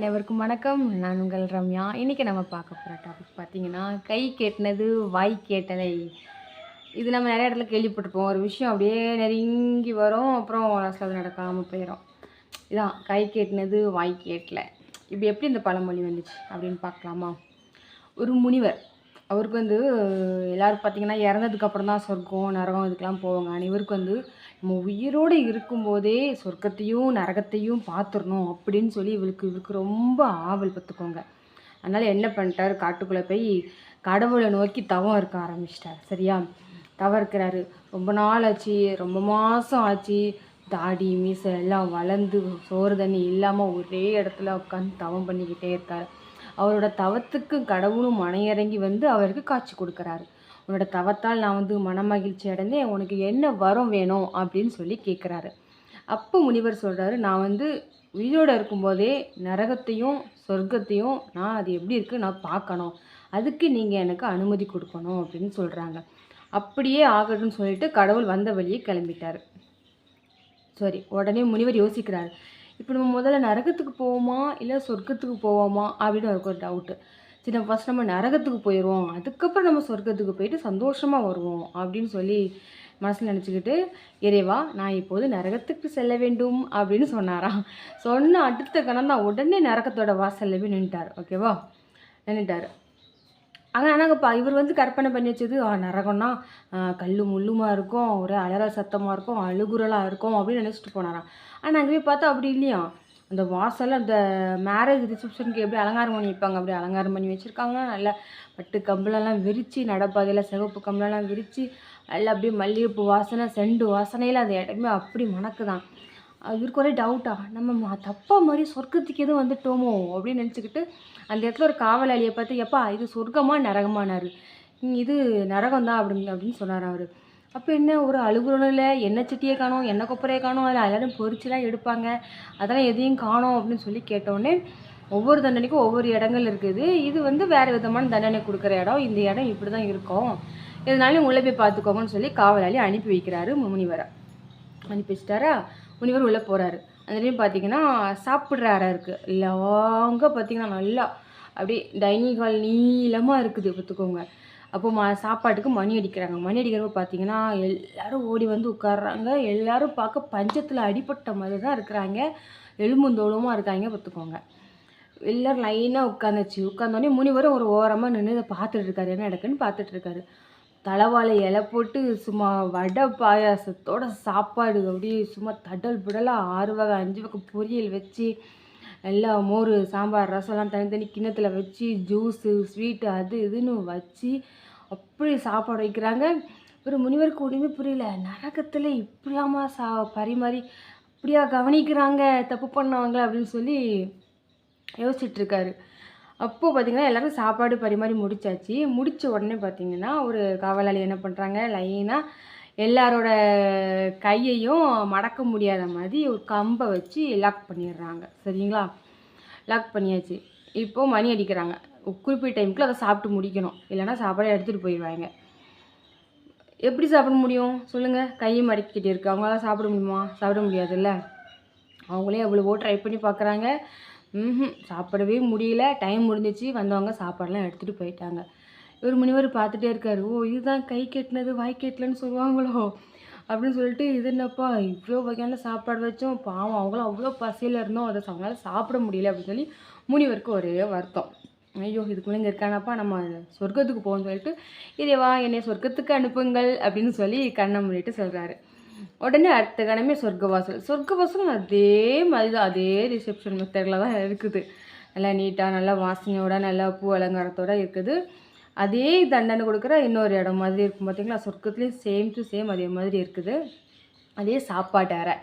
அனைவருக்கும் வணக்கம். நான் உங்கள் ரம்யா. இன்றைக்கி நம்ம பார்க்க போகிற டாபிக் பார்த்திங்கன்னா கை கேட்டினது வாய் கேட்டலை. இது நம்ம நிறைய இடத்துல கேள்விப்பட்டிருப்போம். ஒரு விஷயம் அப்படியே நெருங்கி வரும். அப்புறம் லாஸ்ட்டில் அது நடக்காமல் போயிடும். இதான் கை கேட்டினது வாய் கேட்டலை. இப்போ எப்படி இந்த பழமொழி வந்துச்சு அப்படின்னு பார்க்கலாமா? ஒரு முனிவர். அவருக்கு வந்து எல்லோரும் பார்த்தீங்கன்னா இறந்ததுக்கப்புறம் தான் சொர்க்கம் நரகம் இதுக்கெலாம் போவாங்க. ஆனால் இவருக்கு வந்து நம்ம உயிரோடு இருக்கும்போதே சொர்க்கத்தையும் நரகத்தையும் பார்த்துடணும் அப்படின்னு சொல்லி இவருக்கு இவருக்கு ரொம்ப ஆவல் பார்த்துக்கோங்க அதனால் என்ன பண்ணிட்டார்? காட்டுக்குள்ளே போய் கடவுளை நோக்கி தவம் இருக்க ஆரம்பிச்சிட்டார். சரியா? தவம் இருக்கிறாரு. ரொம்ப நாள் ஆச்சு. ரொம்ப மாதம் ஆச்சு. தாடி மீசை எல்லாம் வளர்ந்து சோறு தண்ணி இல்லாமல் ஒரே இடத்துல உட்காந்து தவம் பண்ணிக்கிட்டே இருக்கார். அவரோட தவத்துக்கு கடவுளும் மனையிறங்கி வந்து அவருக்கு காட்சி கொடுக்குறாரு. உன்னோட தவத்தால் நான் வந்து மனமகிழ்ச்சி அடைந்தேன். உனக்கு என்ன வரம் வேணும் அப்படின்னு சொல்லி கேட்குறாரு அப்போ முனிவர் சொல்கிறாரு நான் வந்து உயிரோடு இருக்கும்போதே நரகத்தையும் சொர்க்கத்தையும் நான் அது எப்படி இருக்குது நான் பார்க்கணும். அதுக்கு நீங்கள் எனக்கு அனுமதி கொடுக்கணும் அப்படின்னு சொல்கிறாங்க அப்படியே ஆகட்டும்னு சொல்லிட்டு கடவுள் வந்த வழியே கிளம்பிட்டார். சரி உடனே முனிவர் யோசிக்கிறார் இப்போ நம்ம முதல்ல நரகத்துக்கு போவோமா? இல்லை சொர்க்கத்துக்கு போவோமா? அப்படின்னு அவருக்கு ஒரு டவுட்டு சரி நம்ம ஃபஸ்ட் நம்ம நரகத்துக்கு போயிடுவோம் அதுக்கப்புறம் நம்ம சொர்க்கத்துக்கு போயிட்டு சந்தோஷமாக வருவோம் அப்படின்னு சொல்லி மனசில் நினச்சிக்கிட்டு இறைவா நான் இப்போது நரகத்துக்கு செல்ல வேண்டும் அப்படின்னு சொன்னாராம். சொன்ன அடுத்த கணம் தான் உடனே நரகத்தோட வாசல்ல போய் நின்றுட்டார் ஓகேவா? நின்றுட்டார் ஆனால் ஆனாங்கப்பா இவர் வந்து கற்பனை பண்ணி வச்சது நரகம்னா கல் முள்ளுமாக இருக்கும் ஒரே அலறல் சத்தமாக இருக்கும் அழுகுறலாக இருக்கும் அப்படின்னு நினச்சிட்டு போனாராம். ஆனால் அங்கே போய் பார்த்தா அப்படி இல்லையா அந்த வாசலில் அந்த மேரேஜ் ரிசப்ஷனுக்கு எப்படி அலங்காரம் பண்ணி வைப்பாங்க அப்படி அலங்காரம் பண்ணி வச்சுருக்காங்க. நல்லா பட்டு கம்பளெல்லாம் விரித்து நடப்பாதையில் சிவப்பு கம்பளெல்லாம் விரித்து நல்லா அப்படியே மல்லிகைப்பூ வாசனை செண்டு வாசனையில் அந்த இடமே அப்படி மணக்குதான். இவருக்கு ஒரே டவுட்டா நம்ம தப்பாக மாதிரி சொர்க்கத்துக்கு எதுவும் வந்துட்டோமோ அப்படின்னு நினச்சிக்கிட்டு அந்த இடத்துல ஒரு காவலாளியை பார்த்து எப்பா இது சொர்க்கமா நரகமானார்? இது நரகம் தான் அப்படிங்க அப்படின்னு சொன்னார் அவர். அப்போ என்ன ஒரு அழுகுறணும் இல்லை எண்ணெய் சட்டியை காணும் எண்ணெய் கொப்பரையை காணும் அதில் எல்லாரும் பொறிச்சுலாம் எடுப்பாங்க. அதெல்லாம் எதையும் காணும் அப்படின்னு சொல்லி கேட்டோடனே ஒவ்வொரு தண்டனைக்கும் ஒவ்வொரு இடங்கள் இருக்குது. இது வந்து வேறு விதமான தண்டனை கொடுக்குற இடம். இந்த இடம் இப்படி தான் இருக்கும். இதனால உள்ளே போய் பார்த்துக்கோங்கன்னு சொல்லி காவலாளி அனுப்பி வைக்கிறாரு முனிவரை. அனுப்பி வச்சிட்டாரா? முனிவர் உள்ளே போகிறாரு அந்த பார்த்தீங்கன்னா சாப்பிட்ற அறை இருக்குது லாங்காக பார்த்தீங்கன்னா நல்லா அப்படியே டைனிங் ஹால் நீளமாக இருக்குது பார்த்துக்கோங்க அப்போ ம சாப்பாட்டுக்கு மணி அடிக்கிறாங்க. மணி அடிக்கிறப்ப பார்த்தீங்கன்னா எல்லோரும் ஓடி வந்து உட்காடுறாங்க எல்லோரும் பார்க்க பஞ்சத்தில் அடிப்பட்ட மாதிரி தான் இருக்கிறாங்க. எலும்புந்தோளமாக இருக்காங்க பார்த்துக்கோங்க எல்லோரும் லைனாக உட்காந்துச்சு. உட்காந்தோடனே முனிவரும் ஒரு ஓரமாக நின்று இதை பார்த்துட்டு இருக்காரு. என்ன நடக்குன்னு பார்த்துட்டு இருக்காரு. தலைவாழை இலை போட்டு சும்மா வடை பாயாசத்தோட சாப்பாடு அப்படியே சும்மா தடல் புடலாக ஆறு வகை அஞ்சு வகை பொரியல் வச்சு எல்லாம் மோர் சாம்பார் ரசம்லாம் தனித்தனி கிண்ணத்தில் வச்சு ஜூஸு ஸ்வீட்டு அது இதுன்னு வச்சு அப்படி சாப்பாடு வைக்கிறாங்க. ஒரு முனிவருக்கு ஒன்றுமே புரியல. நரகத்தில் இப்படியாமா சா பரிமாறி அப்படியா கவனிக்கிறாங்க தப்பு பண்ணவங்க அப்படின்னு சொல்லி யோசிச்சுட்ருக்காரு அப்போது பார்த்திங்கன்னா எல்லோரும் சாப்பாடு பரிமாறி முடிச்சாச்சு. முடித்த உடனே பார்த்திங்கன்னா ஒரு காவலாளி என்ன பண்ணுறாங்க லைனாக எல்லாரோட கையையும் மடக்க முடியாத மாதிரி ஒரு கம்பை வச்சு லாக் பண்ணிடுறாங்க. சரிங்களா? லாக் பண்ணியாச்சு. இப்போது மணி அடிக்கிறாங்க. குறிப்பிட்ட டைமுக்குள்ள அதை சாப்பிட்டு முடிக்கணும். இல்லைன்னா சாப்பாடை எடுத்துகிட்டு போயிடுவாங்க. எப்படி சாப்பிட முடியும்? சொல்லுங்கள் கையை மடக்கிக்கிட்டே இருக்குது அவங்களால சாப்பிட முடியுமா? சாப்பிட முடியாதுல்ல. அவங்களே எவ்வளவோ ட்ரை பண்ணி பார்க்குறாங்க ம் சாப்பிடவே முடியல. டைம் முடிஞ்சிச்சு. வந்தவங்க சாப்பாடெலாம் எடுத்துகிட்டு போயிட்டாங்க. இவர் முனிவர் பார்த்துட்டே இருக்காரு. ஓ இதுதான் கை கெட்டினது வாய் கெட்டலன்னு சொல்லுவாங்களோ? அப்படின்னு சொல்லிட்டு இது என்னப்பா? இவ்வளோ வகையான சாப்பாடு வச்சோம். பாவம் அவங்களும் அவ்வளோ பசியில் இருந்தோம். அதை அவங்களால சாப்பிட முடியல. அப்படின்னு சொல்லி முனிவருக்கு ஒரே வருத்தம். ஐயோ இதுக்குள்ளே இங்கே இருக்கானப்பா? நம்ம சொர்க்கத்துக்கு போகணும்னு சொல்லிட்டு இதேவா என்னை சொர்க்கத்துக்கு அனுப்புங்கள். அப்படின்னு சொல்லி கண்ணை மூடிட்டு சொல்கிறாரு உடனே அடுத்த கணமே சொர்க்கவாசல். சொர்க்கவாசலும் அதே மாதிரி தான் அதே ரிசப்ஷன் மெத்தடில் தான் இருக்குது. நல்லா நீட்டாக நல்லா வாசனையோட நல்லா பூ அலங்காரத்தோடு இருக்குது. அதே தண்டனை கொடுக்குற இன்னொரு இடம் மாதிரி இருக்கும் பார்த்தீங்களா சொர்க்கத்துலேயும் சேம் டு சேம் அதே மாதிரி இருக்குது. அதே சாப்பாட்டு அறை.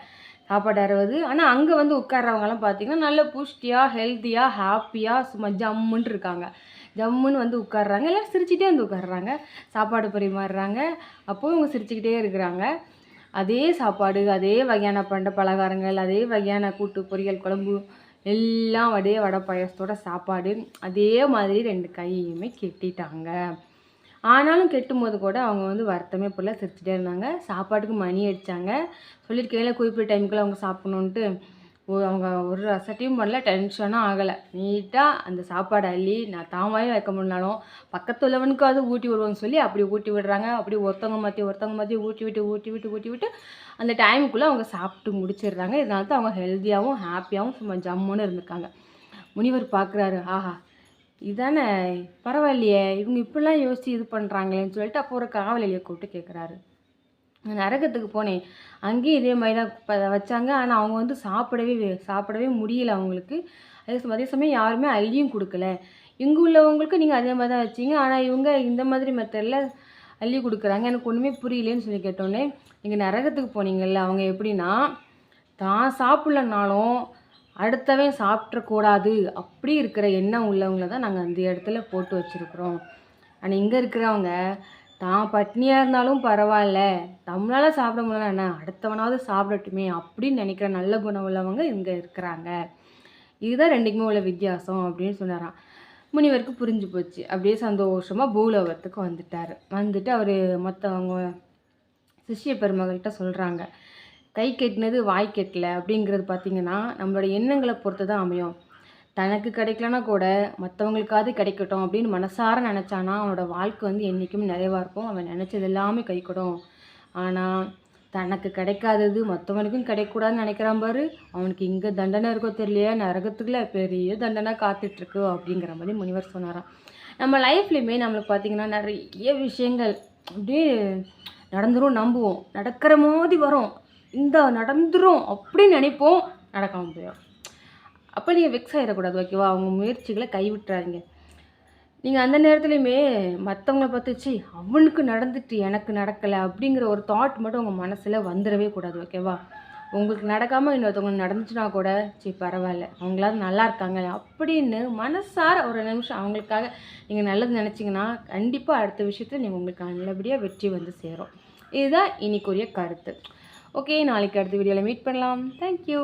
சாப்பாடு அறை ஆனால் அங்கே வந்து உட்கார்றவங்கலாம் பார்த்திங்கன்னா நல்ல புஷ்டியாக ஹெல்த்தியாக ஹாப்பியாக சும்மா ஜம்முன்னு இருக்காங்க. ஜம்முன்னு வந்து உட்காடுறாங்க எல்லோரும் சிரிச்சிட்டே வந்து உட்காடுறாங்க சாப்பாடு பரிமாறுறாங்க. அப்போவும் இவங்க சிரிச்சுக்கிட்டே இருக்கிறாங்க. அதே சாப்பாடு அதே வகையான பண்ட பலகாரங்கள் அதே வகையான கூட்டு பொரியல் குழம்பு எல்லாம் அதே வடை பாயசத்தோட சாப்பாடு. அதே மாதிரி ரெண்டு கையுமே கெட்டிட்டாங்க. ஆனாலும் கெட்டும் போது கூட அவங்க வந்து வருத்தமே போல சிரிச்சுட்டே இருந்தாங்க. சாப்பாட்டுக்கு மணி அடித்தாங்க சொல்லியிருக்கையில குறிப்பிட்ட டைமுக்குள்ளே அவங்க சாப்பிட்ணுன்ட்டு அவங்க ஒரு அசட்டையும் பண்ணல டென்ஷனும் ஆகலை. நீட்டாக அந்த சாப்பாடு அள்ளி நான் தாமாவே வைக்க முடியலனாலும் பக்கத்து உள்ளவனுக்காவது ஊட்டி விடுவோன்னு சொல்லி அப்படி ஊட்டி விடுறாங்க. அப்படி ஒருத்தவங்க மாற்றி ஒருத்தவங்க மாற்றி ஊட்டி விட்டு ஊட்டி விட்டு ஊட்டி விட்டு அந்த டைமுக்குள்ளே அவங்க சாப்பிட்டு முடிச்சிடுறாங்க. இதனால தான் அவங்க ஹெல்த்தியாகவும் ஹாப்பியாகவும் சும்மா ஜம்முன்னு இருந்திருக்காங்க. முனிவர் பார்க்குறாரு ஆஹா இதானே பரவாயில்லையே இவங்க இப்படிலாம் யோசித்து இது பண்ணுறாங்களேன்னு சொல்லிட்டு அப்போ ஒரு காவலியை கூப்பிட்டு கேட்குறாரு நரகத்துக்கு போனேன். அங்கேயும் இதே மாதிரி தான் வச்சாங்க. ஆனால் அவங்க வந்து சாப்பிடவே சாப்பிடவே முடியல அவங்களுக்கு. அதே அதே சமயம் யாருமே அள்ளியும் கொடுக்கல. இங்கே உள்ளவங்களுக்கு நீங்கள் அதே மாதிரி தான் வச்சீங்க. ஆனால் இவங்க இந்த மாதிரி மெத்தடில் அள்ளி கொடுக்குறாங்க. எனக்கு ஒன்றுமே புரியலேன்னு சொல்லி கேட்டோன்னே நீங்கள் நரகத்துக்கு போனீங்கல்ல அவங்க எப்படின்னா தான் சாப்பிட்லனாலும் அடுத்தவன் சாப்பிட்றக்கூடாது அப்படி இருக்கிற எண்ணம் உள்ளவங்கள தான் நாங்கள் அந்த இடத்துல போட்டு வச்சுருக்குறோம். ஆனால் இங்கே இருக்கிறவங்க தான் பட்னியாக இருந்தாலும் பரவாயில்ல. நம்மளால் சாப்பிட முடியல என்ன? அடுத்தவனாவது சாப்பிடட்டுமே அப்படின்னு நினைக்கிற நல்ல குணம் உள்ளவங்க இங்கே இருக்கிறாங்க. இதுதான் ரெண்டுக்குமே உள்ள வித்தியாசம் அப்படின்னு சொன்னாராம். முனிவருக்கு புரிஞ்சு போச்சு. அப்படியே சந்தோஷமாக பூலோகத்துக்கு வந்துட்டார். வந்துட்டு அவர் மற்றவங்க சிஷ்ய பெருமகள்கிட்ட சொல்கிறாங்க கை கெட்டினது வாய் கெட்டல அப்படிங்கிறது பார்த்திங்கன்னா நம்மளோட எண்ணங்களை பொறுத்து தான் அமையும். தனக்கு கிடைக்கலனா கூட மற்றவங்களுக்காவது கிடைக்கட்டும் அப்படின்னு மனசார நினச்சானா அவனோட வாழ்க்கை வந்து என்றைக்கும் நிறைவாக இருக்கும். அவன் நினச்சது எல்லாமே கைக்கூடும் ஆனால் தனக்கு கிடைக்காதது மற்றவனுக்கும் கிடைக்கூடாதுன்னு நினைக்கிறான் பாரு. அவனுக்கு இங்கே தண்டனை இருக்கோ தெரியலையா? நரகத்துக்குள்ளே பெரிய தண்டனை காத்துட்ருக்கு அப்படிங்கிற மாதிரி முனிவர் சொன்னாராம். நம்ம லைஃப்லையுமே நம்மளுக்கு பார்த்திங்கன்னா நிறைய விஷயங்கள் அப்படியே நடந்துரும் நம்புவோம். நடக்கிற மாதிரி வரும். இந்த நடந்துரும் அப்படின்னு நினைப்போம் நடக்காமல் போயிடும் அப்போ நீங்கள் வெக்ஸ் ஆகிடக்கூடாது ஓகேவா அவங்க முயற்சிகளை கைவிட்டுறாதீங்க. நீங்கள் அந்த நேரத்துலையுமே மற்றவங்கள பார்த்துச்சு அவனுக்கு நடந்துட்டு எனக்கு நடக்கலை அப்படிங்கிற ஒரு தாட் மட்டும் உங்கள் மனசில் வந்துடவே கூடாது ஓகேவா உங்களுக்கு நடக்காமல் இன்னொருத்தவங்களுக்கு நடந்துச்சுன்னா கூட சரி பரவாயில்ல அவங்களாவது நல்லா இருக்காங்க அப்படின்னு மனசார ஒரு நிமிஷம் அவங்களுக்காக நீங்கள் நல்லது நினச்சிங்கன்னா கண்டிப்பாக அடுத்த விஷயத்தில் நீங்கள் உங்களுக்கு நல்லபடியாக வெற்றி வந்து சேரும். இதுதான் இன்னைக்குரிய கருத்து. ஓகே நாளைக்கு அடுத்த வீடியோவில் மீட் பண்ணலாம். தேங்க்யூ